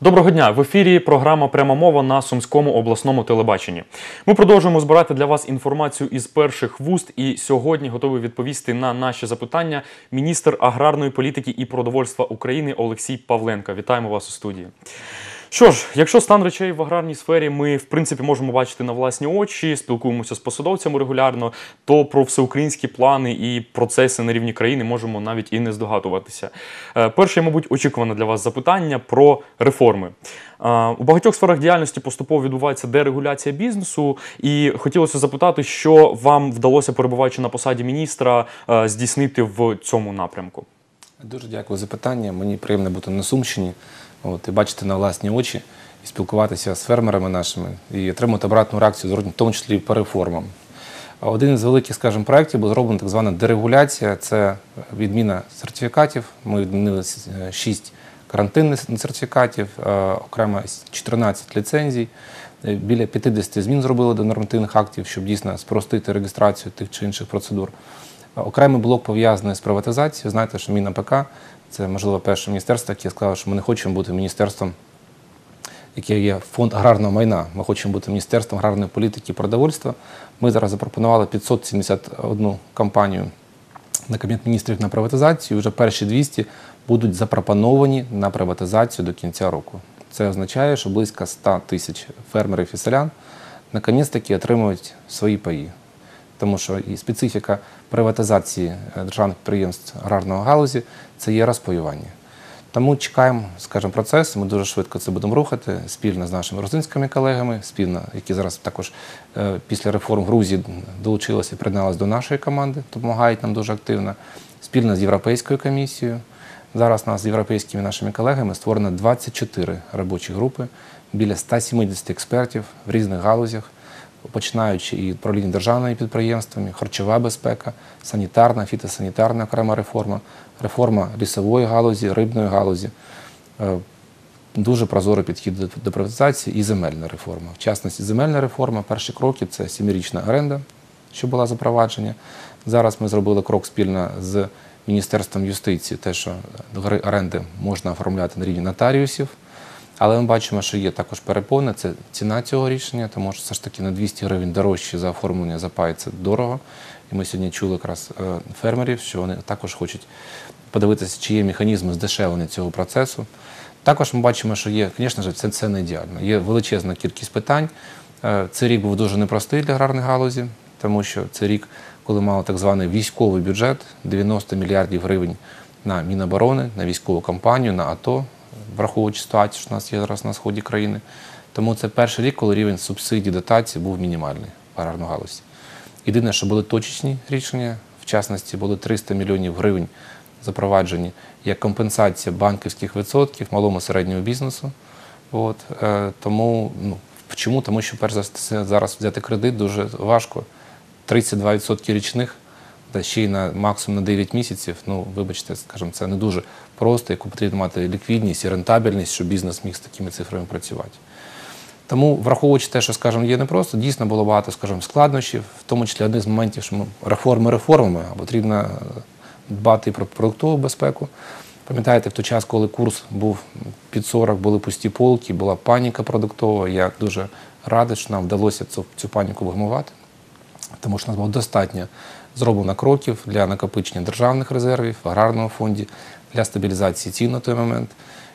Доброго дня! В ефірі програма Пряма мова на Сумському обласному телебаченні. Ми продовжуємо збирати для вас інформацію із перших вуст. І сьогодні готовий відповісти на наші запитання міністр аграрної політики і продовольства України Олексій Павленко. Вітаємо вас у студії. Що ж, якщо стан речей в аграрній сфері ми в принципі можемо бачити на власні очі, спілкуємося з посадовцями регулярно, то про всеукраїнські плани і процеси на рівні країни можемо навіть і не здогадуватися. Е, Перше, мабуть, очікуване для вас запитання про реформи. Е, У багатьох сферах діяльності поступово відбувається дерегуляція бізнесу, і хотілося запитати, що вам вдалося, перебуваючи на посаді міністра, е, здійснити в цьому напрямку. Дуже дякую за питання. Мені приємно бути на Сумщині, от, і бачити на власні очі, і спілкуватися з фермерами нашими, і отримати обратну реакцію, в тому числі і по реформам. Один із великих, скажімо, проєктів був зроблений так звана дерегуляція. Це відміна сертифікатів. Ми відмінили е, 6 карантинних сертифікатів, е, окремо 14 ліцензій. Е, Біля 50 змін зробили до нормативних актів, щоб дійсно спростити реєстрацію тих чи інших процедур. Окремий блок пов'язаний з приватизацією. Знаєте, що МінАПК – це, можливо, перше міністерство, яке сказало, що ми не хочемо бути міністерством, яке є фонд аграрного майна. Ми хочемо бути міністерством аграрної політики і продовольства. Ми зараз запропонували 571 компанію на Кабінет міністрів на приватизацію. Вже перші 200 будуть запропоновані на приватизацію до кінця року. Це означає, що близько 100 тисяч фермерів і селян наконець-таки отримують свої паї тому що і специфіка приватизації е, державних підприємств аграрної галузі це є розпаювання. Тому чекаємо, скажімо, процес. Ми дуже швидко це будемо рухати спільно з нашими грузинськими колегами, спільно, які зараз також е, після реформ Грузії долучилися і приєдналися до нашої команди, допомагають нам дуже активно, спільно з Європейською комісією. Зараз нас з європейськими нашими колегами створено 24 робочі групи, біля 170 експертів в різних галузях починаючи і управління державними підприємствами, харчова безпека, санітарна, фітосанітарна окрема реформа, реформа лісової галузі, рибної галузі, е, дуже прозорий підхід до, приватизації і земельна реформа. В частності, земельна реформа, перші кроки це сімирічна оренда, що була запровадження. Зараз ми зробили крок спільно з Міністерством юстиції, те, що оренди можна оформляти на рівні нотаріусів. Але ми бачимо, що є також перепони. Це ціна цього рішення, тому що все ж таки на 200 гривень дорожче за оформлення за пай це дорого. І ми сьогодні чули якраз е, фермерів, що вони також хочуть подивитися, чи є механізми здешевлення цього процесу. Також ми бачимо, що є, звісно ж, це, це не ідеально. Є величезна кількість питань. Е, Цей рік був дуже непростий для аграрної галузі, тому що це рік, коли мали так званий військовий бюджет 90 мільярдів гривень на Міноборони, на військову кампанію, на АТО враховуючи ситуацію, що у нас є зараз на сході країни. Тому це перший рік, коли рівень субсидій дотацій був мінімальний в аграрну галузі. Єдине, що були точечні рішення, в частності були 300 мільйонів гривень запроваджені як компенсація банківських відсотків малому середньому бізнесу. От, е, тому ну, чому? Тому що перш за все зараз взяти кредит дуже важко. 32% річних та ще й на максимум на 9 місяців. Ну, вибачте, скажімо, це не дуже просто, яку потрібно мати ліквідність і рентабельність, щоб бізнес міг з такими цифрами працювати. Тому, враховуючи те, що, скажімо, є непросто, дійсно було багато, скажімо, складнощів, в тому числі один з моментів, що ми реформи реформами, а потрібно дбати про продуктову безпеку. Пам'ятаєте, в той час, коли курс був під 40, були пусті полки, була паніка продуктова. Я дуже радий, що нам вдалося цю, цю паніку вгамувати, тому що у нас було достатньо зроблено кроків для накопичення державних резервів в аграрному фонді, для стабілізації цін на той момент.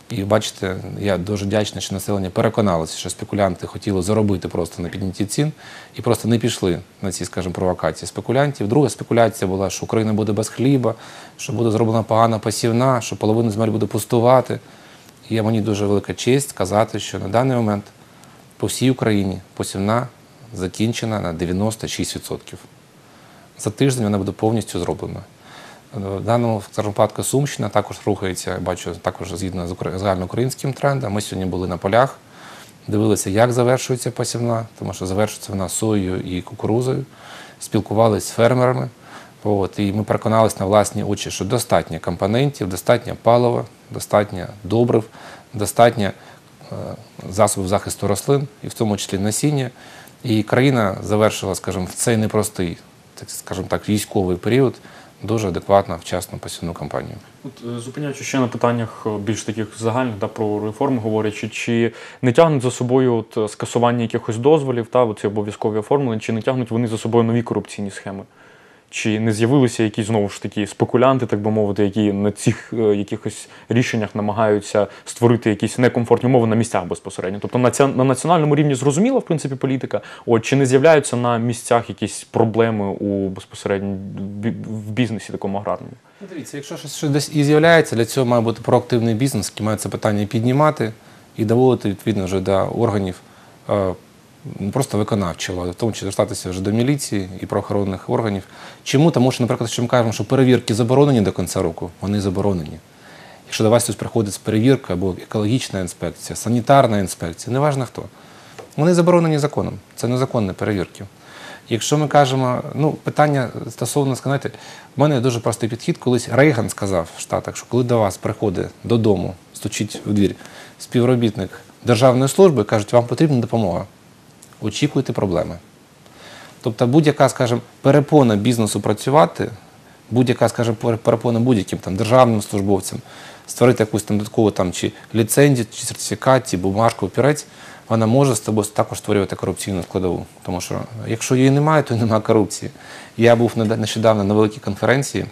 І бачите, я дуже вдячний, що населення переконалося, що спекулянти хотіли заробити просто на піднятті цін і просто не пішли на ці, скажімо, провокації спекулянтів. Друга спекуляція була, що Україна буде без хліба, що буде зроблена погана посівна, що половина земель буде пустувати. І мені дуже велика честь сказати, що на даний момент по всій Україні посівна закінчена на 96%. За тиждень вона буде повністю зроблена. В даному випадку Сумщина також рухається, я бачу, також згідно з загальноукраїнським трендом. Ми сьогодні були на полях, дивилися, як завершується посівна, тому що завершується вона соєю і кукурузою, спілкувалися з фермерами. От, і ми переконалися на власні очі, що достатньо компонентів, достатньо палива, достатньо добрив, достатньо е, засобів захисту рослин, і в тому числі насіння. І країна завершила, скажімо, в цей непростий, так скажімо так, військовий період дуже адекватно вчасну посівну кампанію. От е, зупиняючи ще на питаннях е, більш таких загальних да, про реформи говорячи, чи не тягнуть за собою от, скасування якихось дозволів, та оці обов'язкові оформлення, чи не тягнуть вони за собою нові корупційні схеми? Чи не з'явилися якісь знову ж такі спекулянти, так би мовити, які на цих е, якихось рішеннях намагаються створити якісь некомфортні умови на місцях безпосередньо? Тобто на, ця, на національному рівні зрозуміла, в принципі, політика. От чи не з'являються на місцях якісь проблеми у безпосередньо в бізнесі такому аграрному? Ну, Дивіться, якщо щось, щось десь і з'являється, для цього має бути проактивний бізнес, який має це питання піднімати і доводити відповідно вже до органів е, просто виконавчої влади, в тому числі звертатися вже до міліції і правоохоронних органів. Чому? Тому що, наприклад, що ми кажемо, що перевірки заборонені до кінця року, вони заборонені. Якщо до вас хтось приходить з перевірки або екологічна інспекція, санітарна інспекція, неважно хто, вони заборонені законом. Це незаконні перевірки. Якщо ми кажемо, ну питання стосовно знаєте, в мене дуже простий підхід. Колись Рейган сказав в Штатах, що коли до вас приходить додому, стучить в двір співробітник державної служби, кажуть, вам потрібна допомога. Очікуйте проблеми. Тобто будь-яка, скажімо, перепона бізнесу працювати, будь-яка, скажімо, перепона будь-яким там державним службовцям, створити якусь там додаткову там чи ліцензію, чи сертифікат, чи бумажку, пірець, вона може з тобою також створювати корупційну складову. Тому що якщо її немає, то немає корупції. Я був нещодавно на великій конференції,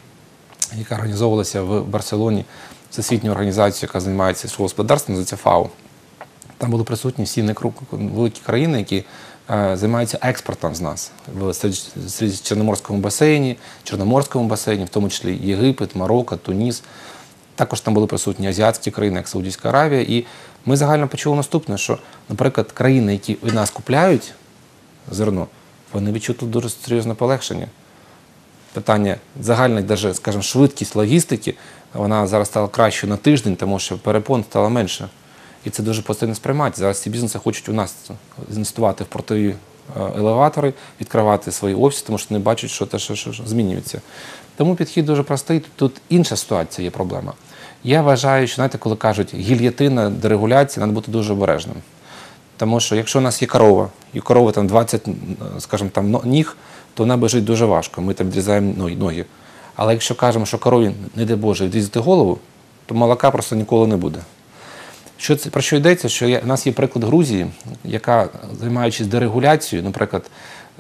яка організовувалася в Барселоні, всесвітньою організацією, яка займається господарством, називається ФАО. Там були присутні всі великі країни, які е, займаються експортом з нас в Середземноморському басейні, Чорноморському басейні, в тому числі Єгипет, Марокко, Туніс. Також там були присутні азіатські країни, як Саудівська Аравія. І ми загально почули наступне, що, наприклад, країни, які від нас купляють зерно, вони тут дуже серйозне полегшення. Питання загальна, даже, скажімо, швидкість логістики, вона зараз стала кращою на тиждень, тому що перепон стало менше. І це дуже позитивно сприймати. Зараз ці бізнеси хочуть у нас інвестувати в портові е, елеватори, відкривати свої офіси, тому що вони бачать, що те, що, що, що змінюється. Тому підхід дуже простий. Тут, інша ситуація є проблема. Я вважаю, що знаєте, коли кажуть гільєтина, дерегуляція, треба бути дуже обережним. Тому що якщо у нас є корова, і у корови там 20, скажімо, там ніг, то вона бежить дуже важко. Ми там відрізаємо ноги. Але якщо кажемо, що корові, не дай Боже, відрізати голову, то молока просто ніколи не буде. Що це про що йдеться? Що є, у нас є приклад Грузії, яка, займаючись дерегуляцією, наприклад,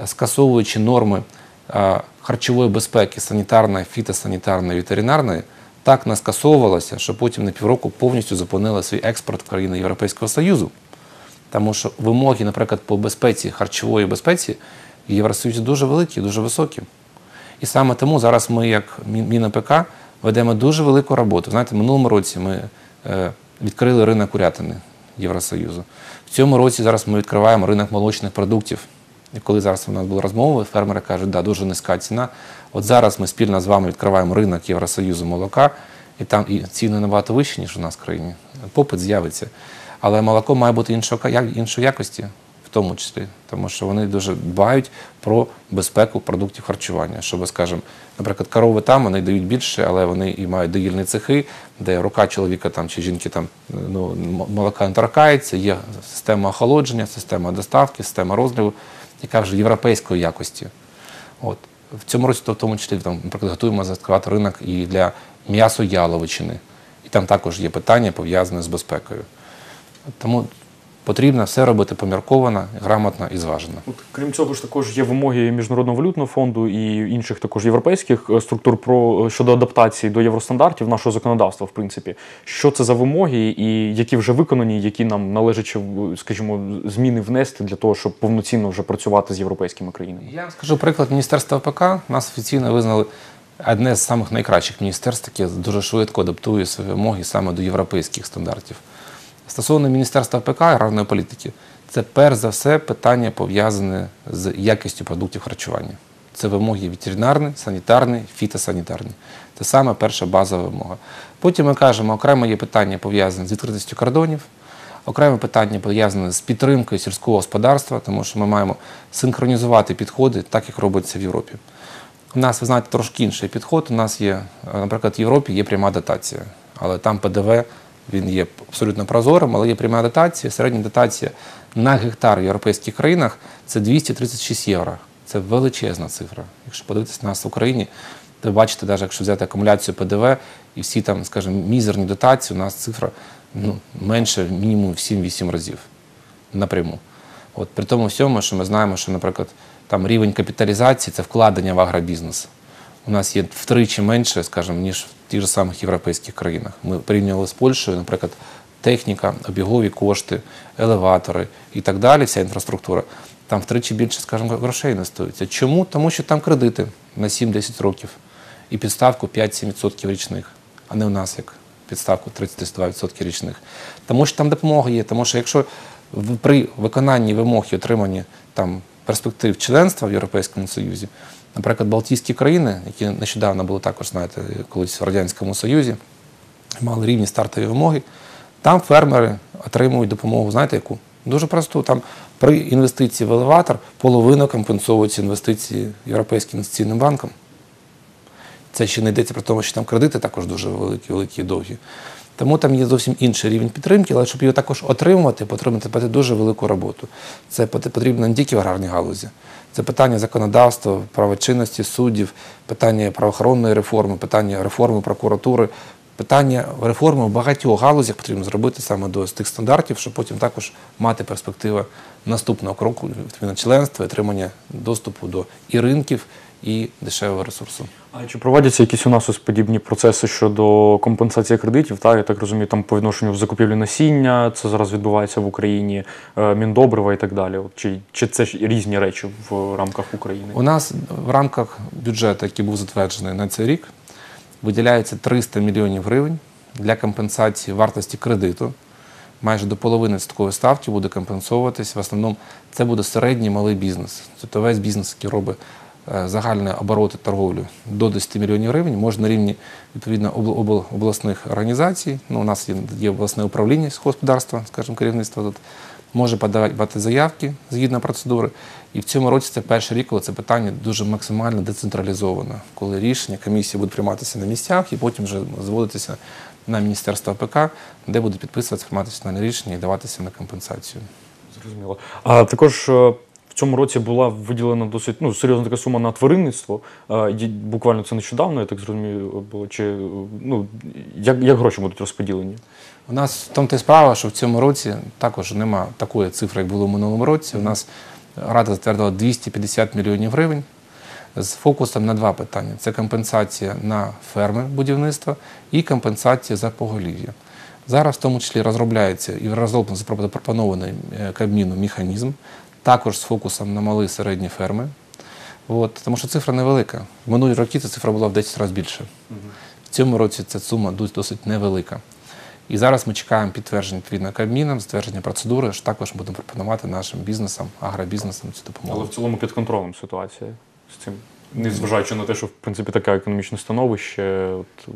скасовуючи норми а, харчової безпеки, санітарної, фітосанітарної, ветеринарної, так наскасовувалася, що потім на півроку повністю зупинила свій експорт в країни Європейського Союзу. Тому що вимоги, наприклад, по безпеці, харчової безпеці в Євросоюзі дуже великі, дуже високі. І саме тому зараз ми, як Мін- МінАПК, ведемо дуже велику роботу. Знаєте, минулому році ми е, відкрили ринок курятини Євросоюзу. В цьому році зараз ми відкриваємо ринок молочних продуктів. І коли зараз у нас були розмови, фермери кажуть, да, дуже низька ціна. От зараз ми спільно з вами відкриваємо ринок Євросоюзу молока, і там і ціни набагато вищі, ніж у нас в країні. Попит з'явиться. Але молоко має бути іншої якості, тому числі, тому що вони дуже дбають про безпеку продуктів харчування. Щоб, скажімо, наприклад, корови там вони дають більше, але вони і мають доїльні цехи, де рука чоловіка там чи жінки там ну, молока не торкається, є система охолодження, система доставки, система розливу, яка вже європейської якості. От. В цьому році, то в тому числі, там, наприклад, готуємо закривати ринок і для м'ясо яловичини. І там також є питання пов'язане з безпекою. Тому потрібно все робити помірковано, грамотно і зважено. От, крім цього ж також є вимоги Міжнародного валютного фонду і інших також європейських е, структур про щодо адаптації до євростандартів нашого законодавства, в принципі. Що це за вимоги, і які вже виконані, які нам належить, ще, скажімо, зміни внести для того, щоб повноцінно вже працювати з європейськими країнами? Я вам скажу приклад Міністерства ПК. Нас офіційно визнали одне з самих найкращих міністерств, яке дуже швидко адаптує свої вимоги саме до європейських стандартів. Стосовно Міністерства ПК і аграрної політики, це перш за все питання пов'язане з якістю продуктів харчування. Це вимоги ветеринарні, санітарні, фітосанітарні. Це саме перша базова вимога. Потім ми кажемо, окремо є питання пов'язане з відкритістю кордонів, окреме питання пов'язане з підтримкою сільського господарства, тому що ми маємо синхронізувати підходи, так як робиться в Європі. У нас, ви знаєте, трошки інший підход. У нас є, наприклад, в Європі є пряма дотація, але там ПДВ він є абсолютно прозорим, але є пряма дотація. Середня дотація на гектар в європейських країнах це 236 євро. Це величезна цифра. Якщо подивитися на нас в Україні, Ви бачите, навіть якщо взяти акумуляцію ПДВ і всі там, скажімо, мізерні дотації, у нас цифра ну, менше мінімум в 7-8 разів напряму. От при тому всьому, що ми знаємо, що, наприклад, там рівень капіталізації це вкладення в агробізнес. У нас є втричі менше, скажімо, ніж в тих же самих європейських країнах. Ми порівнювали з Польщею, наприклад, техніка, обігові кошти, елеватори і так далі, вся інфраструктура. Там втричі більше, скажімо, грошей інвестується. Чому? Тому що там кредити на 7-10 років і підставку 5-7% річних, а не у нас як підставку 32% річних. Тому що там допомога є. Тому що якщо при виконанні вимог і отриманні там перспектив членства в Європейському Союзі, наприклад, Балтійські країни, які нещодавно були також, знаєте, колись в Радянському Союзі, мали рівні стартові вимоги, там фермери отримують допомогу, знаєте яку? Дуже просту. Там при інвестиції в елеватор половина компенсовується інвестиції Європейським інвестиційним банком. Це ще не йдеться про те, що там кредити також дуже великі, великі і довгі. Тому там є зовсім інший рівень підтримки, але щоб його також отримувати, потрібно дуже велику роботу. Це потрібно не тільки в аграрній галузі. Це питання законодавства, правочинності суддів, питання правоохоронної реформи, питання реформи прокуратури, питання реформи в багатьох галузях потрібно зробити саме до тих стандартів, щоб потім також мати перспективу наступного кроку членства, отримання доступу до і ринків, і дешевого ресурсу. А чи проводяться якісь у нас ось подібні процеси щодо компенсації кредитів? Так, я так розумію, там по відношенню в закупівлі насіння, це зараз відбувається в Україні, е, міндобрива і так далі. От, чи, чи це ж різні речі в рамках України? У нас в рамках бюджету, який був затверджений на цей рік, виділяється 300 мільйонів гривень для компенсації вартості кредиту. Майже до половини з такої ставки буде компенсовуватись. В основному це буде середній малий бізнес. Тобто весь бізнес, який робить загальні обороти торговлю до 10 мільйонів гривень, може на рівні відповідно обл- обл- обласних організацій. Ну, у нас є, обласне управління сільськогосподарства, скажімо, керівництво тут може подавати заявки згідно процедури. І в цьому році це перший рік, коли це питання дуже максимально децентралізовано, коли рішення комісії будуть прийматися на місцях і потім вже зводитися на Міністерство АПК, де буде підписуватися прийматися фінальне рішення і даватися на компенсацію. Зрозуміло. А також е, цьому році була виділена досить ну, серйозна така сума на тваринництво. Буквально це нещодавно, я так зрозумів, було. Чи ну, як, як гроші будуть розподілені? У нас в тому та справа, що в цьому році також нема такої цифри, як було в минулому році. У нас Рада затвердила 250 мільйонів гривень з фокусом на два питання: це компенсація на ферми будівництва і компенсація за поголів'я. Зараз в тому числі розробляється і розроблено запропонований е, Кабміну механізм, також з фокусом на малі і середні ферми. От, тому що цифра невелика. В минулі роки ця цифра була в 10 разів більше. В цьому році ця сума досить невелика. І зараз ми чекаємо підтвердження відповідно Кабміном, затвердження процедури, що також будемо пропонувати нашим бізнесам, агробізнесам цю допомогу. Але в цілому під контролем ситуація з цим. Незважаючи на те, що в принципі таке економічне становище. От,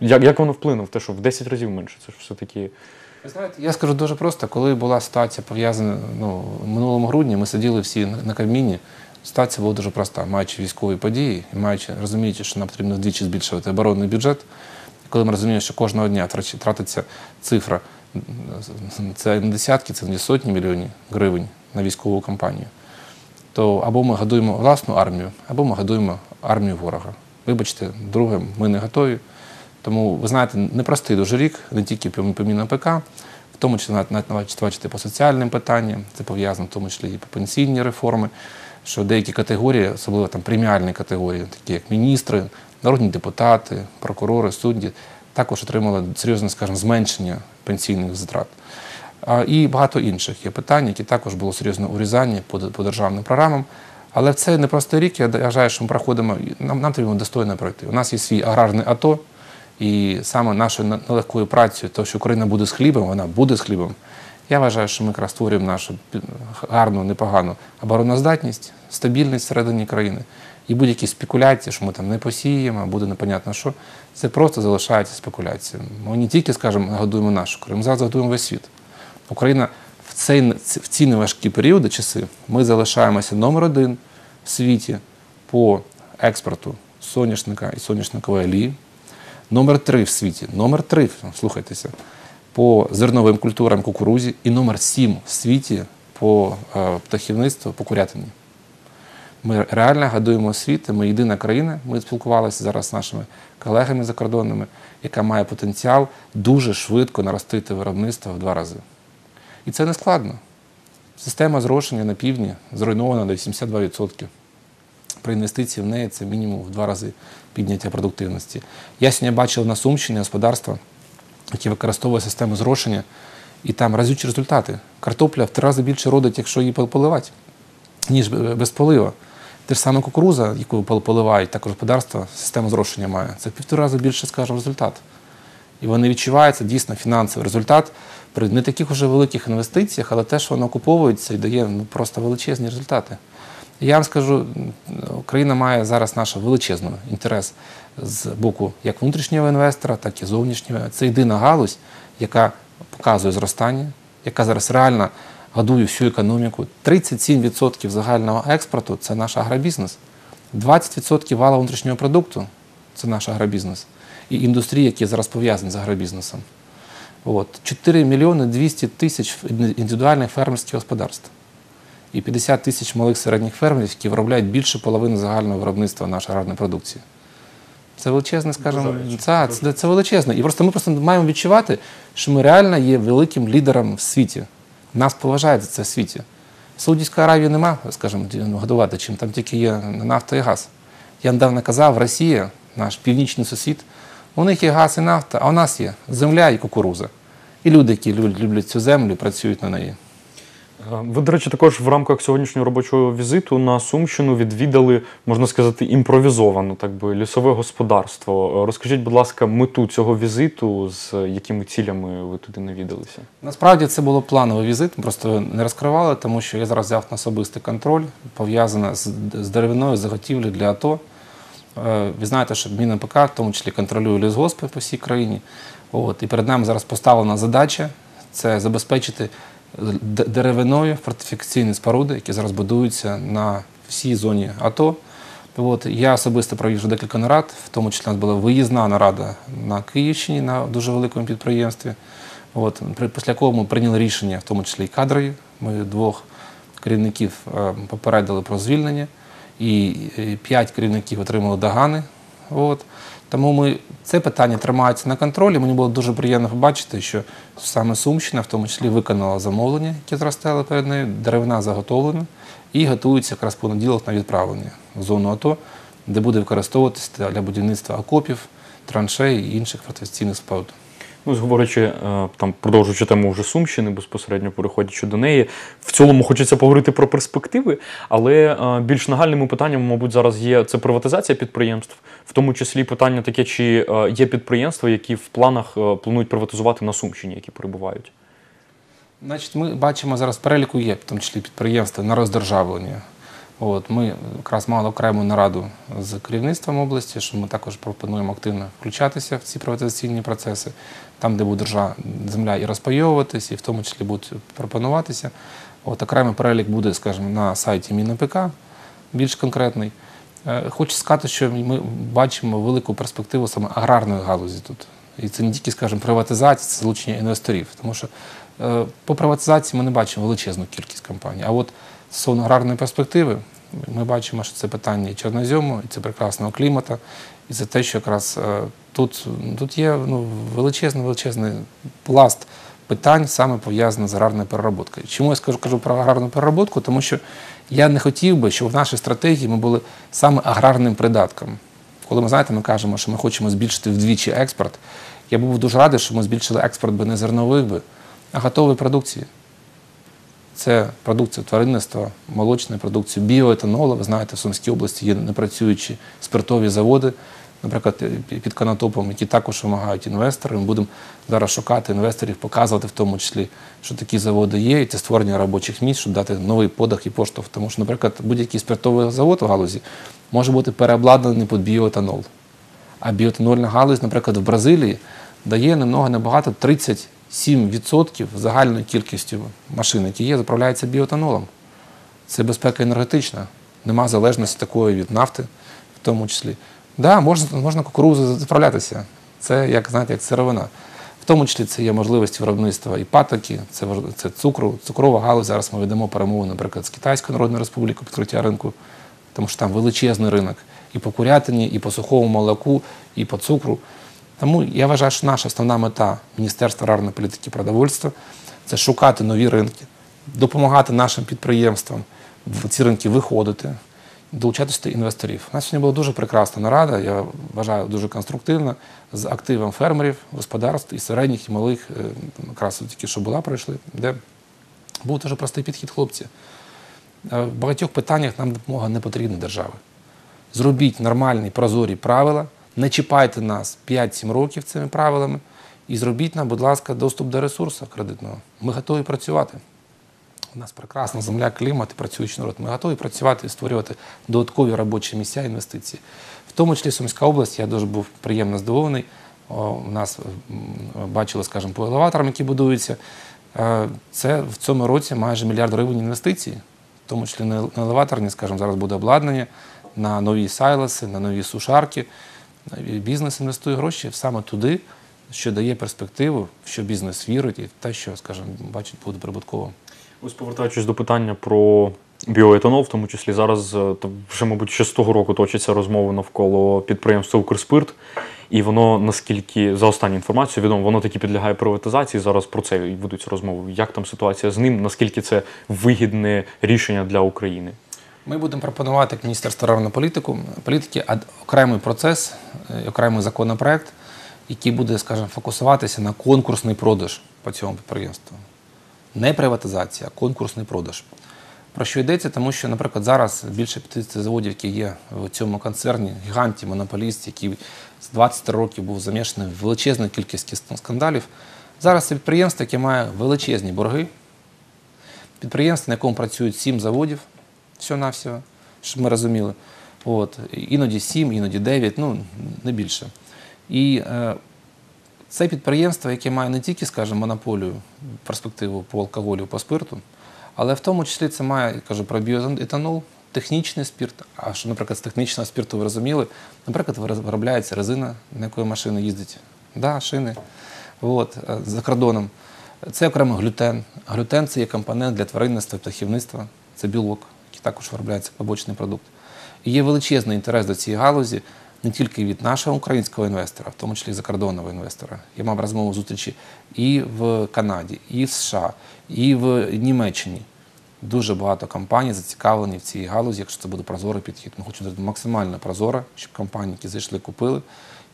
як, як воно вплине в те, що в 10 разів менше? Це ж все-таки. Ви знаєте, я скажу дуже просто, коли була ситуація пов'язана ну, минулому грудні, ми сиділи всі на Кабміні. Ситуація була дуже проста, маючи військові події маючи розуміючи, що нам потрібно вдвічі збільшувати оборонний бюджет. Коли ми розуміємо, що кожного дня тратиться цифра, це не десятки, це не сотні мільйонів гривень на військову кампанію, то або ми годуємо власну армію, або ми годуємо армію ворога. Вибачте, друге, ми не готові. Тому, ви знаєте, непростий дуже рік, не тільки по МінАПК, в тому числі навіть, бачите, по соціальним питанням, це пов'язано в тому числі і по пенсійній реформи, що деякі категорії, особливо там преміальні категорії, такі як міністри, народні депутати, прокурори, судді, також отримали серйозне, скажімо, зменшення пенсійних затрат. І багато інших є питань, які також було серйозне урізання по державним програмам. Але в цей непростий рік я вважаю, що ми проходимо, нам, нам треба достойно пройти. У нас є свій аграрний АТО, і саме нашою нелегкою працею, то, що Україна буде з хлібом, вона буде з хлібом. Я вважаю, що ми якраз створюємо нашу гарну, непогану обороноздатність, стабільність всередині країни. І будь-які спекуляції, що ми там не посіємо, а буде непонятно що, це просто залишається спекуляцією. Ми не тільки, скажімо, годуємо нашу країну, ми зараз годуємо весь світ. Україна в, цей, в ці неважкі періоди, часи, ми залишаємося номер один в світі по експорту соняшника і соняшникової олії. Номер три в світі, номер три, слухайтеся, по зерновим культурам кукурузі і номер сім в світі по е, птахівництву по курятині. Ми реально годуємо світ, ми єдина країна. Ми спілкувалися зараз з нашими колегами закордонними, яка має потенціал дуже швидко наростити виробництво в два рази. І це не складно. Система зрошення на півдні зруйнована до 82%. При інвестиції в неї це мінімум в два рази підняття продуктивності. Я сьогодні бачив на Сумщині господарства, які використовують систему зрошення, і там разючі результати. Картопля в три рази більше родить, якщо її поливати, ніж без полива. Те ж саме кукуруза, яку поливають, також господарство, система зрошення має. Це в півтора рази більше, скажімо, результат. І вони відчуваються дійсно фінансовий результат при не таких уже великих інвестиціях, але теж воно окуповується і дає ну, просто величезні результати. Я вам скажу, Україна має зараз наш величезний інтерес з боку як внутрішнього інвестора, так і зовнішнього. Це єдина галузь, яка показує зростання, яка зараз реально годує всю економіку. 37% загального експорту це наш агробізнес, 20% валу внутрішнього продукту це наш агробізнес. І індустрії, які зараз пов'язані з агробізнесом. От. 4 мільйони 200 тисяч індивідуальних фермерських господарств і 50 тисяч малих середніх фермерів, які виробляють більше половини загального виробництва нашої аграрної продукції. Це величезне, скажімо, це, це, це величезне. І просто ми просто маємо відчувати, що ми реально є великим лідером в світі. Нас поважають за це в світі. В Саудівській Аравії нема, скажімо, годувати чим, там тільки є нафта і газ. Я недавно казав, Росія, наш північний сусід, у них є газ і нафта, а у нас є земля і кукуруза. І люди, які люблять цю землю, працюють на неї. Ви, до речі, також в рамках сьогоднішнього робочого візиту на Сумщину відвідали, можна сказати, імпровізовано так би лісове господарство. Розкажіть, будь ласка, мету цього візиту, з якими цілями ви туди навідалися? Насправді це було плановий візит, просто не розкривали, тому що я зараз взяв на особистий контроль, пов'язаний з, з деревиною заготівлею для АТО. Ви знаєте, що МінПК, в тому числі контролює лісгоспи по всій країні. От, І перед нами зараз поставлена задача це забезпечити деревиною фортифікаційні споруди, які зараз будуються на всій зоні АТО. От, Я особисто провів вже декілька нарад, в тому числі у нас була виїзна нарада на Київщині на дуже великому підприємстві. От, Після якого ми прийняли рішення, в тому числі і кадрові. Ми двох керівників е, попередили про звільнення, і п'ять керівників отримали догани. От. Тому ми це питання тримається на контролі. Мені було дуже приємно побачити, що саме Сумщина, в тому числі, виконала замовлення, яке зростали перед нею, деревина заготовлена і готується якраз понеділок на відправлення в зону АТО, де буде використовуватися для будівництва окопів, траншей і інших фортифікаційних споруд. Ну, говорячи, е, там продовжуючи тему вже Сумщини, безпосередньо переходячи до неї, в цілому хочеться поговорити про перспективи, але е, більш нагальним питанням, мабуть, зараз є це приватизація підприємств, в тому числі питання таке, чи е, є підприємства, які в планах планують приватизувати на Сумщині, які перебувають. Значить, ми бачимо зараз переліку є, в тому числі підприємства на роздержавлення. От, Ми якраз мали окрему нараду з керівництвом області, що ми також пропонуємо активно включатися в ці приватизаційні процеси, там, де буде земля і розпайовуватися, і в тому числі будуть пропонуватися. От Окремий перелік буде, скажімо, на сайті МінПК, більш конкретний. Е, хочу сказати, що ми бачимо велику перспективу саме аграрної галузі тут. І це не тільки, скажімо, приватизація, це залучення інвесторів. Тому що е, по приватизації ми не бачимо величезну кількість компаній. А от стосовно аграрної перспективи, ми бачимо, що це питання і чорнозьому, і це прекрасного клімату, і це те, що якраз е, тут тут є ну, величезний величезний пласт питань, саме пов'язаних з аграрною перероботкою. Чому я скажу кажу про аграрну перероботку? Тому що я не хотів би, щоб в нашій стратегії ми були саме аграрним придатком. Коли ми знаєте, ми кажемо, що ми хочемо збільшити вдвічі експорт. Я був дуже радий, що ми збільшили експорт би не зернових би, а готової продукції. Це продукція тваринництва, молочної продукції, біоетанола. Ви знаєте, в Сумській області є непрацюючі спиртові заводи, наприклад, під канатопом, які також вимагають інвестори. Ми будемо зараз шукати інвесторів, показувати в тому числі, що такі заводи є, і це створення робочих місць, щоб дати новий подах і поштовх. Тому що, наприклад, будь-який спиртовий завод в галузі може бути переобладнаний під біоетанол. А біоетанольна галузь, наприклад, в Бразилії дає немного небагато 30 7% загальною кількістю машин, які є, заправляється біотанолом. Це безпека енергетична. Нема залежності такої від нафти, в тому числі. Так, да, можна можна кукурузу заправлятися. Це як знаєте, як сировина. В тому числі це є можливості виробництва і патоки, це це цукру, цукрова галузь. Зараз ми ведемо перемову, наприклад, з Китайською Народною Республікою, підкриття ринку тому що там величезний ринок і по курятині, і по сухому молоку, і по цукру. Тому я вважаю, що наша основна мета Міністерства аграрної політики і продовольства це шукати нові ринки, допомагати нашим підприємствам в ці ринки виходити, долучатися до інвесторів. У нас сьогодні була дуже прекрасна нарада, я вважаю, дуже конструктивна, з активом фермерів, господарств і середніх, і малих, е, якраз тільки що була, пройшли, де був дуже простий підхід хлопці. Е, В багатьох питаннях нам допомога не потрібна держави. Зробіть нормальні, прозорі правила, не чіпайте нас 5-7 років цими правилами і зробіть нам, будь ласка, доступ до ресурсу кредитного. Ми готові працювати. У нас прекрасна земля, клімат і працюючий народ. Ми готові працювати і створювати додаткові робочі місця інвестиції. В тому числі Сумська область, я дуже був приємно здивований. У нас бачили, скажімо, по елеваторам, які будуються. Е, Це в цьому році майже мільярд гривень інвестицій, в тому числі на елеваторні, скажімо, зараз буде обладнання на нові сайлоси, на нові сушарки. Бізнес інвестує гроші саме туди, що дає перспективу, що бізнес вірить, і те, що, скажімо, бачить, буде прибутково. Ось повертаючись до питання про біоетанол, в тому числі зараз е, вже, мабуть, ще з того року точиться розмови навколо підприємства Укрспирт. І воно наскільки за останню інформацію відомо, воно таки підлягає приватизації. Зараз про це ведуться розмови. Як там ситуація з ним? Наскільки це вигідне рішення для України? Ми будемо пропонувати як Міністерство аграрної політику, політики окремий процес, е, окремий законопроект, який буде, скажімо, фокусуватися на конкурсний продаж по цьому підприємству. Не приватизація, а конкурсний продаж. Про що йдеться? Тому що, наприклад, зараз більше 50 заводів, які є в цьому концерні, гіганті, монополіст, який з 20 років був замішаний в величезну кількість скандалів. Зараз це підприємство, яке має величезні борги, підприємство, на якому працюють сім заводів, всього-навсього, щоб ми розуміли. От. Іноді сім, іноді дев'ять, ну не більше. І е, це підприємство, яке має не тільки, скажімо, монополію, перспективу по алкоголю, по спирту, але в тому числі це має, я кажу про біоетанол, технічний спирт. А що, наприклад, з технічного спирту ви розуміли, наприклад, виробляється резина, на якої машина їздить. Да, шини. От, е, за кордоном. Це окремо глютен. Глютен це є компонент для тваринництва, птахівництва, це білок, також виробляється побочний продукт. І є величезний інтерес до цієї галузі не тільки від нашого українського інвестора, в тому числі закордонного інвестора. Я мав розмову зустрічі і в Канаді, і в США, і в Німеччині. Дуже багато компаній зацікавлені в цій галузі, якщо це буде прозорий підхід. Ми хочемо зробити максимально прозоро, щоб компанії, які зайшли, купили,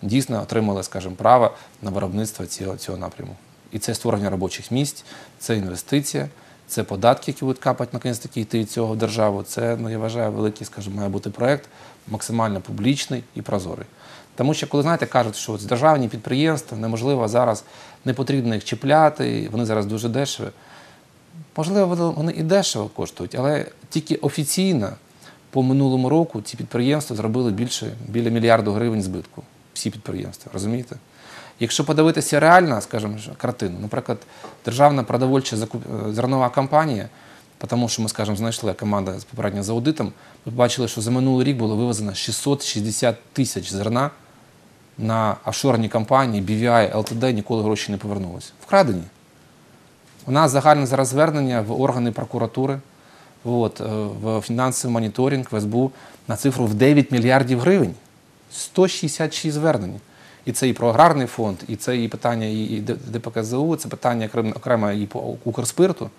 дійсно отримали, скажімо, право на виробництво цього, цього напряму. І це створення робочих місць, це інвестиція, це податки, які будуть капати наконець таки йти від цього в державу. Це, ну я вважаю, великий, скажімо, має бути проект, максимально публічний і прозорий. Тому що, коли знаєте, кажуть, що ці державні підприємства неможливо зараз не потрібно їх чіпляти, вони зараз дуже дешеві. Можливо, вони і дешево коштують, але тільки офіційно по минулому року ці підприємства зробили більше біля мільярду гривень збитку. Всі підприємства, розумієте? Якщо подивитися реально, скажімо, картину, наприклад, державна продовольча е, зернова компанія, тому що ми, скажімо, знайшли команда з попередньо за аудитом, ми побачили, що за минулий рік було вивезено 660 тисяч зерна на офшорні компанії, BVI, LTD, ніколи гроші не повернулися. Вкрадені. У нас загальне зараз звернення в органи прокуратури, от, е, в фінансовий моніторинг, в СБУ на цифру в 9 мільярдів гривень. 166 звернень. І це і про аграрний фонд, і це і питання і ДПКЗУ, це питання окремо і по Укрспирту.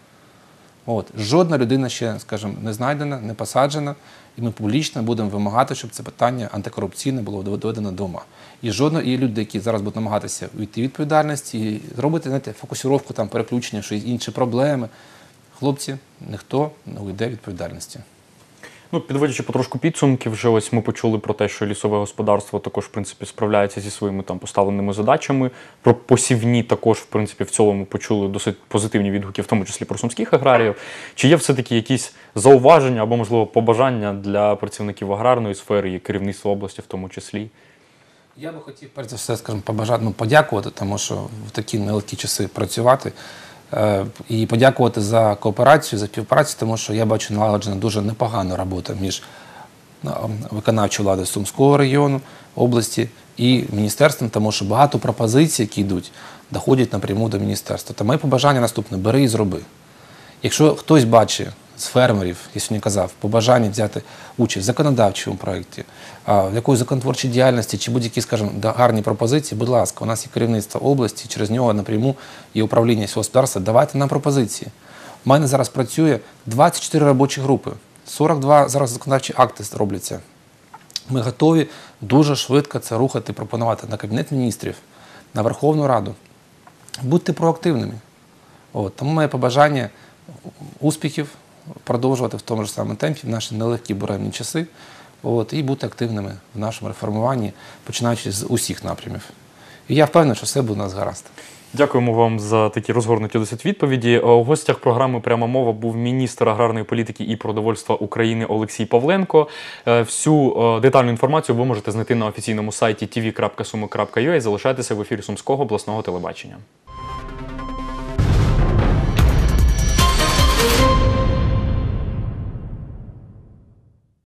От. Жодна людина ще, скажімо, не знайдена, не посаджена, і ми публічно будемо вимагати, щоб це питання антикорупційне було доведено до ума. І жодно і люди, які зараз будуть намагатися від відповідальності, і зробити знаєте, фокусировку, там, переключення, що інші проблеми. Хлопці, ніхто не уйде від відповідальності. Ну, підводячи потрошку підсумки, вже ось ми почули про те, що лісове господарство також, в принципі, справляється зі своїми там поставленими задачами. Про посівні також, в принципі, в цілому почули досить позитивні відгуки, в тому числі про сумських аграріїв. Чи є все-таки якісь зауваження або, можливо, побажання для працівників аграрної сфери і керівництва області в тому числі? Я би хотів перш за все, скажімо, побажати, ну, подякувати, тому що в такі нелегкі часи працювати. Е, і подякувати за кооперацію, за співпрацю, тому що я бачу налагоджена дуже непогана робота між ну, виконавчою владою Сумського регіону, області і міністерством, тому що багато пропозицій, які йдуть, доходять напряму до міністерства. Та моє побажання наступне: бери і зроби. Якщо хтось бачить з фермерів, я сьогодні казав, побажання взяти участь в законодавчому проєкті, в якоїсь законотворчій діяльності чи будь-які, скажімо, гарні пропозиції, будь ласка, у нас є керівництво області, через нього напряму є управління всього господарства. Давайте нам пропозиції. У мене зараз працює 24 робочі групи, 42 зараз законодавчі акти робляться. Ми готові дуже швидко це рухати, пропонувати на Кабінет міністрів, на Верховну Раду. Будьте проактивними. От, тому моє побажання успіхів продовжувати в тому ж самому темпі в наші нелегкі буремні часи. От, і бути активними в нашому реформуванні, починаючи з усіх напрямів. І я впевнений, що все буде у нас гаразд. Дякуємо вам за такі розгорнуті досить відповіді. Е, У гостях програми Пряма мова був міністр аграрної політики і продовольства України Олексій Павленко. Е, Всю е, детальну інформацію ви можете знайти на офіційному сайті tv.sumi.ua і залишайтеся в ефірі Сумського обласного телебачення.